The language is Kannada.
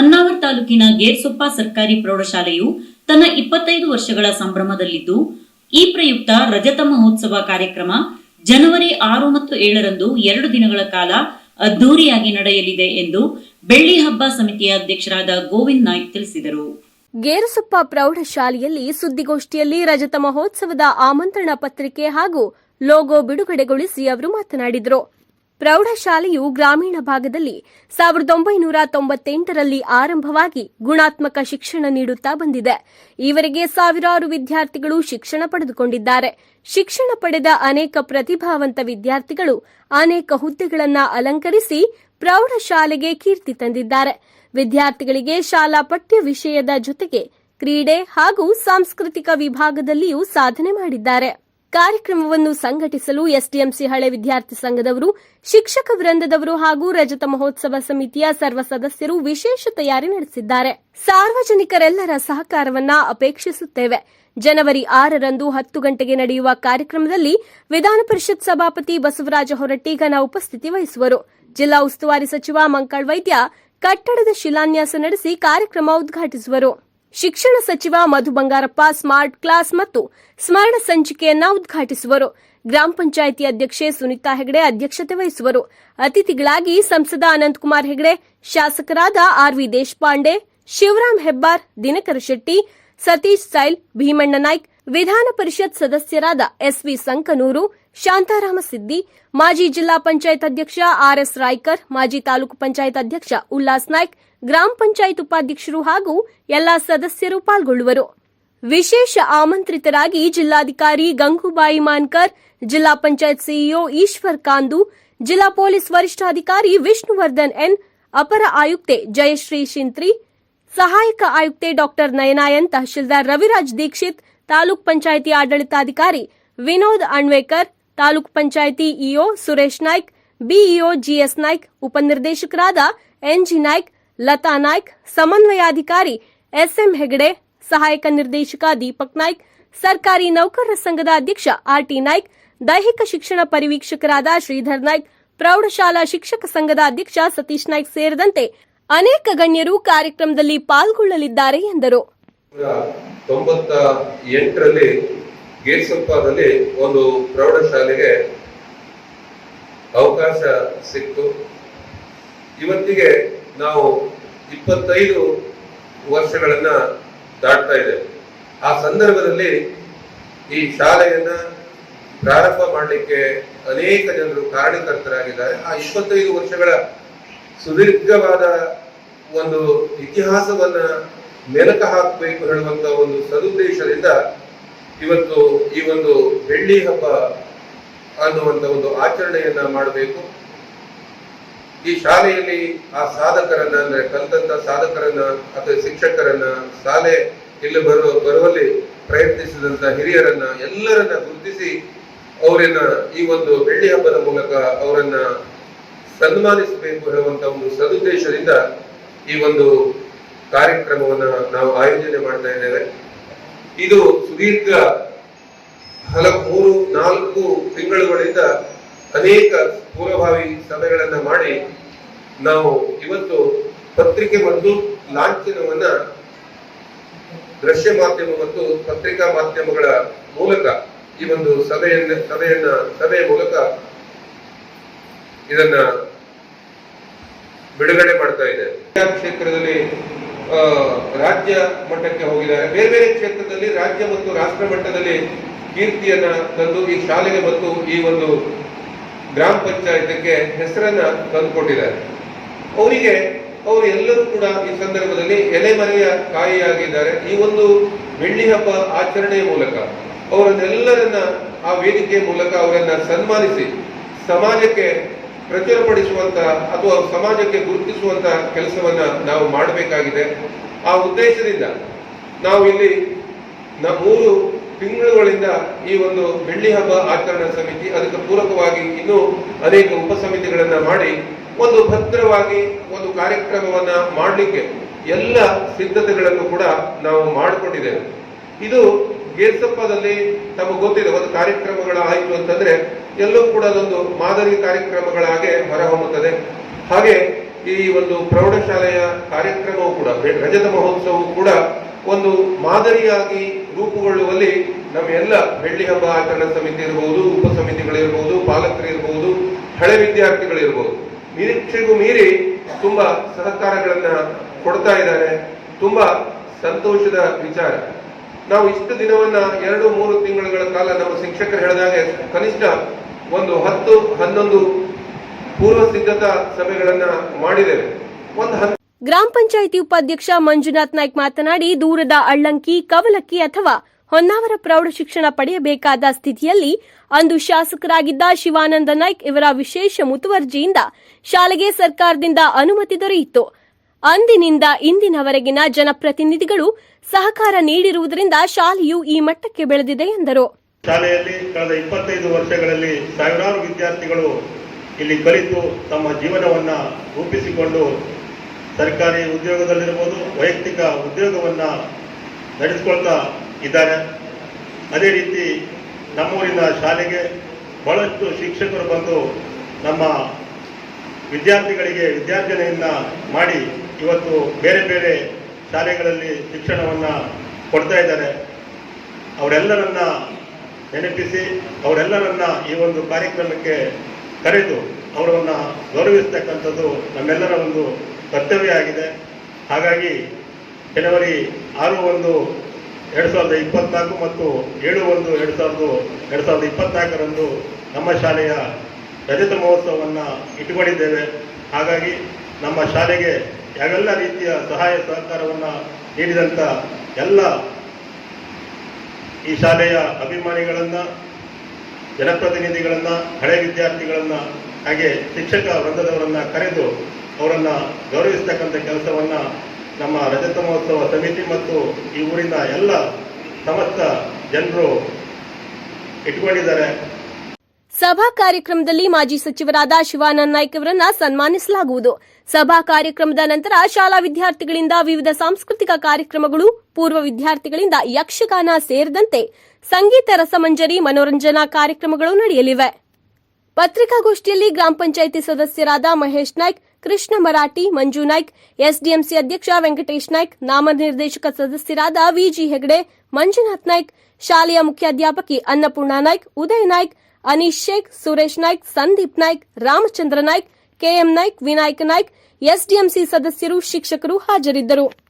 ಹೊನ್ನಾವರ ತಾಲೂಕಿನ ಗೇರ್ಸೊಪ್ಪ ಸರ್ಕಾರಿ ಪ್ರೌಢಶಾಲೆಯು ತನ್ನ ಇಪ್ಪತ್ತೈದು ವರ್ಷಗಳ ಸಂಭ್ರಮದಲ್ಲಿದ್ದು, ಈ ಪ್ರಯುಕ್ತ ರಜತ ಮಹೋತ್ಸವ ಕಾರ್ಯಕ್ರಮ ಜನವರಿ ಆರು ಮತ್ತು ಏಳರಂದು ಎರಡು ದಿನಗಳ ಕಾಲ ಅದ್ದೂರಿಯಾಗಿ ನಡೆಯಲಿದೆ ಎಂದು ಬೆಳ್ಳಿ ಹಬ್ಬ ಸಮಿತಿಯ ಅಧ್ಯಕ್ಷರಾದ ಗೋವಿಂದ್ ನಾಯ್ಕ್ ತಿಳಿಸಿದರು. ಗೇರುಸೊಪ್ಪ ಪ್ರೌಢಶಾಲೆಯಲ್ಲಿ ಸುದ್ದಿಗೋಷ್ಠಿಯಲ್ಲಿ ರಜತ ಮಹೋತ್ಸವದ ಆಮಂತ್ರಣ ಪತ್ರಿಕೆ ಹಾಗೂ ಲೋಗೋ ಬಿಡುಗಡೆಗೊಳಿಸಿ ಅವರು ಮಾತನಾಡಿದರು. ಪ್ರೌಢಶಾಲೆಯು ಗ್ರಾಮೀಣ ಭಾಗದಲ್ಲಿ ಸಾವಿರದ ಒಂಬೈನೂರ ತೊಂಬತ್ತೆಂಟರಲ್ಲಿ ಆರಂಭವಾಗಿ ಗುಣಾತ್ಮಕ ಶಿಕ್ಷಣ ನೀಡುತ್ತಾ ಬಂದಿದೆ. ಈವರೆಗೆ ಸಾವಿರಾರು ವಿದ್ಯಾರ್ಥಿಗಳು ಶಿಕ್ಷಣ ಪಡೆದುಕೊಂಡಿದ್ದಾರೆ. ಶಿಕ್ಷಣ ಪಡೆದ ಅನೇಕ ಪ್ರತಿಭಾವಂತ ವಿದ್ಯಾರ್ಥಿಗಳು ಅನೇಕ ಹುದ್ದೆಗಳನ್ನು ಅಲಂಕರಿಸಿ ಪ್ರೌಢಶಾಲೆಗೆ ಕೀರ್ತಿ ತಂದಿದ್ದಾರೆ. ವಿದ್ಯಾರ್ಥಿಗಳಿಗೆ ಶಾಲಾ ಪಠ್ಯ ವಿಷಯದ ಜೊತೆಗೆ ಕ್ರೀಡೆ ಹಾಗೂ ಸಾಂಸ್ಕೃತಿಕ ವಿಭಾಗದಲ್ಲಿಯೂ ಸಾಧನೆ ಮಾಡಿದ್ದಾರೆ. ಕಾರ್ಯಕ್ರಮವನ್ನು ಸಂಘಟಿಸಲು ಎಸ್ಡಿಎಂಸಿ ಹಳೆ ವಿದ್ಯಾರ್ಥಿ ಸಂಘದವರು, ಶಿಕ್ಷಕ ವೃಂದದವರು ಹಾಗೂ ರಜತ ಮಹೋತ್ಸವ ಸಮಿತಿಯ ಸರ್ವ ಸದಸ್ಯರು ವಿಶೇಷ ತಯಾರಿ ನಡೆಸಿದ್ದಾರೆ. ಸಾರ್ವಜನಿಕರೆಲ್ಲರ ಸಹಕಾರವನ್ನ ಅಪೇಕ್ಷಿಸುತ್ತೇವೆ. ಜನವರಿ ಆರರಂದು ಹತ್ತು ಗಂಟೆಗೆ ನಡೆಯುವ ಕಾರ್ಯಕ್ರಮದಲ್ಲಿ ವಿಧಾನ ಪರಿಷತ್ ಸಭಾಪತಿ ಬಸವರಾಜ ಹೊರಟ್ಟಿಗನ ಉಪಸ್ಥಿತಿ ವಹಿಸುವರು. ಜಿಲ್ಲಾ ಉಸ್ತುವಾರಿ ಸಚಿವ ಮಂಕಾಳ್ ವೈದ್ಯ ಕಟ್ಟಡದ ಶಿಲಾನ್ಯಾಸ ನಡೆಸಿ ಕಾರ್ಯಕ್ರಮ ಉದ್ಘಾಟಿಸುವರು. ಶಿಕ್ಷಣ ಸಚಿವ ಮಧು ಬಂಗಾರಪ್ಪ ಸ್ಮಾರ್ಟ್ ಕ್ಲಾಸ್ ಮತ್ತು ಸ್ಮರಣ ಸಂಚಿಕೆಯನ್ನ ಉದ್ಘಾಟಿಸುವರು. ಗ್ರಾಮ ಪಂಚಾಯಿತಿ ಅಧ್ಯಕ್ಷೆ ಸುನೀತಾ ಹೆಗಡೆ ಅಧ್ಯಕ್ಷತೆ ವಹಿಸುವರು. ಅತಿಥಿಗಳಾಗಿ ಸಂಸದ ಅನಂತಕುಮಾರ್ ಹೆಗಡೆ, ಶಾಸಕರಾದ ಆರ್ವಿ ದೇಶಪಾಂಡೆ, ಶಿವರಾಮ್ ಹೆಬ್ಬಾರ್, ದಿನಕರ ಶೆಟ್ಟಿ, ಸತೀಶ್ ಸೈಲ್, ಭೀಮಣ್ಣ ನಾಯ್ಕ್, ವಿಧಾನ ಪರಿಷತ್ ಸದಸ್ಯರಾದ ಎಸ್ವಿ ಸಂಕನೂರು ಶಾಂತಾರಾಮ ಸಿದ್ದಿ, ಮಾಜಿ ಜಿಲ್ಲಾ ಪಂಚಾಯತ್ ಅಧ್ಯಕ್ಷ ಆರ್ಎಸ್ ರಾಯ್ಕರ್, ಮಾಜಿ ತಾಲೂಕು ಪಂಚಾಯತ್ ಅಧ್ಯಕ್ಷ ಉಲ್ಲಾಸ್ ನಾಯ್ಕ್, ಗ್ರಾಮ ಪಂಚಾಯತ್ ಉಪಾಧ್ಯಕ್ಷರು ಹಾಗೂ ಎಲ್ಲಾ ಸದಸ್ಯರು ಪಾಲ್ಗೊಳ್ಳುವರು. ವಿಶೇಷ ಆಮಂತ್ರಿತರಾಗಿ ಜಿಲ್ಲಾಧಿಕಾರಿ ಗಂಗೂಬಾಯಿ ಮಾನ್ಕರ್, ಜಿಲ್ಲಾ ಪಂಚಾಯತ್ ಸಿಇಒ ಈಶ್ವರ್ ಕಾಂದು, ಜಿಲ್ಲಾ ಪೊಲೀಸ್ ವರಿಷ್ಠಾಧಿಕಾರಿ ವಿಷ್ಣುವರ್ಧನ್ ಎನ್, ಅಪರ ಆಯುಕ್ತೆ ಜಯಶ್ರೀ ಶಿಂತ್ರಿ, ಸಹಾಯಕ ಆಯುಕ್ತೆ ಡಾಕ್ಟರ್ ನಯನಾಯನ್, ತಹಶೀಲ್ದಾರ್ ರವಿರಾಜ್ ದೀಕ್ಷಿತ್, ತಾಲೂಕ್ ಪಂಚಾಯಿತಿ ಆಡಳಿತಾಧಿಕಾರಿ Vinod Anvekar taluk panchayat EO Suresh Naik, BEO G S Naik, ಉಪನಿರ್ದೇಶಕರಾದ NG Naik, Lata Naik, ಸಮನ್ವಯಾಧಿಕಾರಿ ಎಸ್ಎಂ ಹೆಗಡೆ, ಸಹಾಯಕ ನಿರ್ದೇಶಕ ದೀಪಕ್ ನಾಯ್ಕ್, ಸರ್ಕಾರಿ ನೌಕರರ ಸಂಘದ ಅಧ್ಯಕ್ಷ ಆರ್ಟಿ ನಾಯ್ಕ್, ದೈಹಿಕ ಶಿಕ್ಷಣ ಪರಿವೀಕ್ಷಕರಾದ ಶ್ರೀಧರ್ ನಾಯ್ಕ್, ಪ್ರೌಢಶಾಲಾ ಶಿಕ್ಷಕ ಸಂಘದ ಅಧ್ಯಕ್ಷ ಸತೀಶ್ ನಾಯ್ಕ್ ಸೇರಿದಂತೆ ಅನೇಕ ಗಣ್ಯರು ಕಾರ್ಯಕ್ರಮದಲ್ಲಿ ಪಾಲ್ಗೊಳ್ಳಲಿದ್ದಾರೆ ಎಂದರು. ತೊಂಬತ್ತ ಒಂದು ಪ್ರೌಢಶಾಲೆಗೆ ಅವಕಾಶ ಸಿಕ್ತು. ಇವತ್ತಿಗೆ ನಾವು ಇಪ್ಪತ್ತೈದು ವರ್ಷಗಳನ್ನ ದಾಟ್ತಾ ಇದೆ ಆ ಸಂದರ್ಭದಲ್ಲಿ ಈ ಶಾಲೆಯನ್ನ ಪ್ರಾರಂಭ ಮಾಡಲಿಕ್ಕೆ ಅನೇಕ ಜನರು ಕಾರಣಕರ್ತರಾಗಿದ್ದಾರೆ ಆ ಇಪ್ಪತ್ತೈದು ವರ್ಷಗಳ ಸುದೀರ್ಘವಾದ ಒಂದು ಇತಿಹಾಸವನ್ನ ಮೆಲಕ ಹಾಕಬೇಕು ಹೇಳುವಂತ ಒಂದು ಸದುದ್ದೇಶದಿಂದ ಇವತ್ತು ಈ ಒಂದು ಬೆಳ್ಳಿ ಹಬ್ಬ ಅನ್ನುವಂತ ಒಂದು ಆಚರಣೆಯನ್ನ ಮಾಡಬೇಕು. ಈ ಶಾಲೆಯಲ್ಲಿ ಆ ಸಾಧಕರನ್ನ ಅಂದ್ರೆ ಕಲ್ತಂತ ಸಾಧಕರನ್ನ ಅಥವಾ ಶಿಕ್ಷಕರನ್ನ ಶಾಲೆ ಇಲ್ಲಿ ಬರುವ ಬರುವಲ್ಲಿ ಪ್ರಯತ್ನಿಸಿದಂತ ಹಿರಿಯರನ್ನ ಎಲ್ಲರನ್ನ ಗುರುತಿಸಿ ಅವರನ್ನ ಈ ಒಂದು ಬೆಳ್ಳಿ ಹಬ್ಬದ ಮೂಲಕ ಅವರನ್ನ ಸನ್ಮಾನಿಸಬೇಕು ಹೇಳುವಂತ ಒಂದು ಸದುದ್ದೇಶದಿಂದ ಈ ಒಂದು ಕಾರ್ಯಕ್ರಮವನ್ನ ನಾವು ಆಯೋಜನೆ ಮಾಡ್ತಾ ಇದ್ದೇವೆ. ಇದು ಸುದೀರ್ಘ ಹಲವು ಮೂರು ನಾಲ್ಕು ತಿಂಗಳುಗಳಿಂದ ಅನೇಕ ಪೂರ್ವಭಾವಿ ಸಭೆಗಳನ್ನ ಮಾಡಿ ನಾವು ಇವತ್ತು ಪತ್ರಿಕೆ ಮತ್ತು ಲಾಂಛನವನ್ನ ದೃಶ್ಯ ಮಾಧ್ಯಮ ಮತ್ತು ಪತ್ರಿಕಾ ಮಾಧ್ಯಮಗಳ ಮೂಲಕ ಈ ಒಂದು ಸಭೆಯನ್ನ ಸಭೆಯನ್ನ ಸಭೆಯ ಮೂಲಕ ಇದನ್ನ ಬಿಡುಗಡೆ ಮಾಡ್ತಾ ಇದೆ ಕ್ಷೇತ್ರದಲ್ಲಿ ರಾಜ್ಯ ಮಟ್ಟಕ್ಕೆ ಹೋಗಿದ್ದಾರೆ ಬೇರೆ ಬೇರೆ ಕ್ಷೇತ್ರದಲ್ಲಿ ರಾಜ್ಯ ಮತ್ತು ರಾಷ್ಟ್ರ ಮಟ್ಟದಲ್ಲಿ ಕೀರ್ತಿಯನ್ನ ತಂದು ಈ ಶಾಲೆಗೆ ಮತ್ತು ಈ ಒಂದು ಗ್ರಾಮ ಪಂಚಾಯತ್ಗೆ ಹೆಸರನ್ನ ತಂದುಕೊಟ್ಟಿದ್ದಾರೆ. ಅವರಿಗೆ ಅವರು ಎಲ್ಲರೂ ಕೂಡ ಈ ಸಂದರ್ಭದಲ್ಲಿ ಎಲೆಮರೆಯ ಕಾಯಿಯಾಗಿದ್ದಾರೆ ಈ ಒಂದು ಬೆಳ್ಳಿ ಹಬ್ಬ ಆಚರಣೆಯ ಮೂಲಕ ಅವರನ್ನೆಲ್ಲರನ್ನ ಆ ವೇದಿಕೆಯ ಮೂಲಕ ಅವರನ್ನ ಸನ್ಮಾನಿಸಿ ಸಮಾಜಕ್ಕೆ ಪ್ರಚುರಪಡಿಸುವಂತ ಅಥವಾ ಸಮಾಜಕ್ಕೆ ಗುರುತಿಸುವಂತ ಕೆಲಸವನ್ನ ನಾವು ಮಾಡಬೇಕಾಗಿದೆ. ಆ ಉದ್ದೇಶದಿಂದ ನಾವು ಇಲ್ಲಿ ಮೂರು ತಿಂಗಳುಗಳಿಂದ ಈ ಒಂದು ಬೆಳ್ಳಿ ಹಬ್ಬ ಆಚರಣಾ ಸಮಿತಿ ಅದಕ್ಕೆ ಪೂರಕವಾಗಿ ಇನ್ನೂ ಅನೇಕ ಉಪಸಮಿತಿಗಳನ್ನ ಮಾಡಿ ಒಂದು ಭದ್ರವಾಗಿ ಒಂದು ಕಾರ್ಯಕ್ರಮವನ್ನ ಮಾಡಲಿಕ್ಕೆ ಎಲ್ಲ ಸಿದ್ಧತೆಗಳನ್ನು ಕೂಡ ನಾವು ಮಾಡಿಕೊಂಡಿದ್ದೇವೆ. ಇದು ಗೇರ್ಸಪ್ಪದಲ್ಲಿ ತಮಗೆ ಗೊತ್ತಿದೆ ಒಂದು ಕಾರ್ಯಕ್ರಮಗಳ ಆಯಿತು ಅಂತಂದ್ರೆ ಎಲ್ಲೂ ಕೂಡ ಅದೊಂದು ಮಾದರಿ ಕಾರ್ಯಕ್ರಮಗಳಾಗೆ ಹೊರಹೊಮ್ಮುತ್ತದೆ. ಹಾಗೆ ಈ ಒಂದು ಪ್ರೌಢಶಾಲೆಯ ಕಾರ್ಯಕ್ರಮವು ಕೂಡ ರಜತ ಮಹೋತ್ಸವವು ಕೂಡ ಒಂದು ಮಾದರಿಯಾಗಿ ರೂಪುಗೊಳ್ಳುವಲ್ಲಿ ನಮ್ಮೆಲ್ಲ ಬೆಳ್ಳಿ ಹಬ್ಬ ಆಚರಣಾ ಸಮಿತಿ ಇರಬಹುದು ಉಪ ಸಮಿತಿಗಳಿರ್ಬಹುದು ಪಾಲಕರಿರ್ಬಹುದು ಹಳೆ ವಿದ್ಯಾರ್ಥಿಗಳಿರ್ಬಹುದು ನಿರೀಕ್ಷೆಗೂ ಮೀರಿ ತುಂಬಾ ಸಹಕಾರಗಳನ್ನ ಕೊಡ್ತಾ ಇದ್ದಾರೆ. ತುಂಬಾ ಸಂತೋಷದ ವಿಚಾರ. ನಾವು ಇಷ್ಟು ದಿನವನ್ನ ಎರಡು ಮೂರು ತಿಂಗಳುಗಳ ಕಾಲ ನಮ್ಮ ಶಿಕ್ಷಕರು ಹೇಳಿದಾಗೆ ಕನಿಷ್ಠ ಒಂದು ಹತ್ತು ಹನ್ನೊಂದು ಪೂರ್ವ ಸಿದ್ಧತಾ ಸಭೆಗಳನ್ನ ಮಾಡಿದ್ದೇವೆ. ಒಂದು ಗ್ರಾಮ ಪಂಚಾಯಿತಿ ಉಪಾಧ್ಯಕ್ಷ ಮಂಜುನಾಥ್ ನಾಯ್ಕ್ ಮಾತನಾಡಿ ದೂರದ ಅಳ್ಳಂಕಿ, ಕವಲಕ್ಕಿ ಅಥವಾ ಹೊನ್ನಾವರ ಪ್ರೌಢ ಶಿಕ್ಷಣ ಪಡೆಯಬೇಕಾದ ಸ್ಥಿತಿಯಲ್ಲಿ ಅಂದು ಶಾಸಕರಾಗಿದ್ದ ಶಿವಾನಂದ ನಾಯ್ಕ್ ಇವರ ವಿಶೇಷ ಮುತುವರ್ಜಿಯಿಂದ ಶಾಲೆಗೆ ಸರ್ಕಾರದಿಂದ ಅನುಮತಿ ದೊರೆಯಿತು. ಅಂದಿನಿಂದ ಇಂದಿನವರೆಗಿನ ಜನಪ್ರತಿನಿಧಿಗಳು ಸಹಕಾರ ನೀಡಿರುವುದರಿಂದ ಶಾಲೆಯು ಈ ಮಟ್ಟಕ್ಕೆ ಬೆಳೆದಿದೆ ಎಂದರು. ಶಾಲೆಯಲ್ಲಿ ಕಳೆದ ಇಪ್ಪತ್ತೈದು ವರ್ಷಗಳಲ್ಲಿ ಸಾವಿರಾರು ವಿದ್ಯಾರ್ಥಿಗಳು ಇಲ್ಲಿ ಕಲಿತು ತಮ್ಮ ಜೀವನವನ್ನ ರೂಪಿಸಿಕೊಂಡು ಸರ್ಕಾರಿ ಉದ್ಯೋಗದಲ್ಲಿರ್ಬೋದು, ವೈಯಕ್ತಿಕ ಉದ್ಯೋಗವನ್ನ ನಡೆಸಿಕೊಳ್ತಾ ಇದ್ದಾರೆ. ಅದೇ ರೀತಿ ನಮ್ಮೂರಿನ ಶಾಲೆಗೆ ಬಹಳಷ್ಟು ಶಿಕ್ಷಕರು ಬಂದು ನಮ್ಮ ವಿದ್ಯಾರ್ಥಿಗಳಿಗೆ ವಿದ್ಯಾರ್ಜನೆಯನ್ನ ಮಾಡಿ ಇವತ್ತು ಬೇರೆ ಬೇರೆ ಶಾಲೆಗಳಲ್ಲಿ ಶಿಕ್ಷಣವನ್ನ ಕೊಡ್ತಾ ಇದ್ದಾರೆ. ಅವರೆಲ್ಲರನ್ನ ನೆನಪಿಸಿ ಅವರೆಲ್ಲರನ್ನ ಈ ಒಂದು ಕಾರ್ಯಕ್ರಮಕ್ಕೆ ಕರೆದು ಅವರನ್ನು ಗೌರವಿಸ್ತಕ್ಕಂಥದ್ದು ನಮ್ಮೆಲ್ಲರ ಒಂದು ಕರ್ತವ್ಯ ಆಗಿದೆ. ಹಾಗಾಗಿ ಜನವರಿ ಆರು ಒಂದು ಎರಡು ಸಾವಿರದ ಇಪ್ಪತ್ನಾಲ್ಕು ಮತ್ತು ಏಳು ಒಂದು ಎರಡು ಸಾವಿರದ ಎರಡು ಸಾವಿರದ ಇಪ್ಪತ್ನಾಲ್ಕರಂದು ನಮ್ಮ ಶಾಲೆಯ ರಜತ ಮಹೋತ್ಸವವನ್ನು ಇಟ್ಟುಕೊಂಡಿದ್ದೇವೆ. ಹಾಗಾಗಿ ನಮ್ಮ ಶಾಲೆಗೆ ಯಾವೆಲ್ಲ ರೀತಿಯ ಸಹಾಯ ಸಹಕಾರವನ್ನು ನೀಡಿದಂಥ ಎಲ್ಲ ಈ ಶಾಲೆಯ ಅಭಿಮಾನಿಗಳನ್ನ, ಜನಪ್ರತಿನಿಧಿಗಳನ್ನ, ಹಳೆ ವಿದ್ಯಾರ್ಥಿಗಳನ್ನ, ಹಾಗೆ ಶಿಕ್ಷಕ ವೃಂದದವರನ್ನ ಕರೆದು ಅವರನ್ನು ಗೌರವಿಸ್ತಕ್ಕಂಥ ಕೆಲಸವನ್ನ ನಮ್ಮ ರಜತ ಮಹೋತ್ಸವ ಸಮಿತಿ ಮತ್ತು ಈ ಊರಿನ ಎಲ್ಲ ಸಮಸ್ತ ಜನರು ಇಟ್ಕೊಂಡಿದ್ದಾರೆ. ಸಭಾ ಕಾರ್ಯಕ್ರಮದಲ್ಲಿ ಮಾಜಿ ಸಚಿವರಾದ ಶಿವಾನಂದ ನಾಯ್ಕ ಅವರನ್ನು ಸನ್ಮಾನಿಸಲಾಗುವುದು. ಸಭಾ ಕಾರ್ಯಕ್ರಮದ ನಂತರ ಶಾಲಾ ವಿದ್ಯಾರ್ಥಿಗಳಿಂದ ವಿವಿಧ ಸಾಂಸ್ಕೃತಿಕ ಕಾರ್ಯಕ್ರಮಗಳು, ಪೂರ್ವ ವಿದ್ಯಾರ್ಥಿಗಳಿಂದ ಯಕ್ಷಗಾನ ಸೇರಿದಂತೆ ಸಂಗೀತ, ರಸಮಂಜರಿ, ಮನೋರಂಜನಾ ಕಾರ್ಯಕ್ರಮಗಳು ನಡೆಯಲಿವೆ. ಪತ್ರಿಕಾಗೋಷ್ಠಿಯಲ್ಲಿ ಗ್ರಾಮ ಪಂಚಾಯಿತಿ ಸದಸ್ಯರಾದ ಮಹೇಶ್ ನಾಯ್ಕ್, ಕೃಷ್ಣ ಮರಾಠಿ, ಮಂಜು ನಾಯ್ಕ್, ಎಸ್ಡಿಎಂಸಿ ಅಧ್ಯಕ್ಷ ವೆಂಕಟೇಶ್ ನಾಯ್ಕ್, ನಾಮನಿರ್ದೇಶಕ ಸದಸ್ಯರಾದ ವಿಜಿ ಹೆಗಡೆ, ಮಂಜುನಾಥ್ ನಾಯ್ಕ್, ಶಾಲೆಯ ಮುಖ್ಯಾಧ್ಯಾಪಕಿ Annapurna Naik, Uday Naik Anish Shaikh, Suresh Naik, Sandeep Naik, Ramachandra Naik, K M Naik, Vinayaka Naik, SDMC ಸದಸ್ಯರು, ಶಿಕ್ಷಕರು ಹಾಜರಿದ್ದರು.